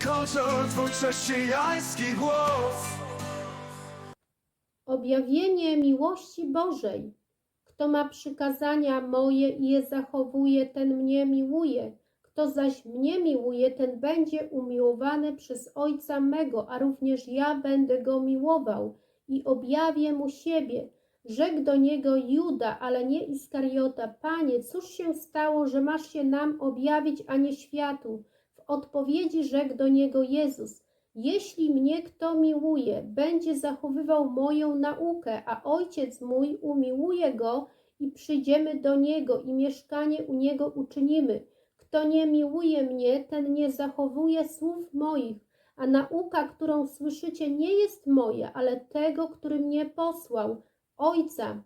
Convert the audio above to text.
twój chrześcijański głos Objawienie miłości Bożej. Kto ma przykazania moje i je zachowuje, ten mnie miłuje. Kto zaś mnie miłuje, ten będzie umiłowany przez Ojca mego, a również ja będę go miłował i objawię mu siebie. Rzekł do niego Juda, ale nie Iskariota. Panie, cóż się stało, że masz się nam objawić, a nie światu? Odpowiedzi rzekł do niego Jezus. Jeśli mnie kto miłuje, będzie zachowywał moją naukę, a ojciec mój umiłuje go i przyjdziemy do niego i mieszkanie u niego uczynimy. Kto nie miłuje mnie, ten nie zachowuje słów moich, a nauka, którą słyszycie, nie jest moja, ale tego, który mnie posłał, ojca.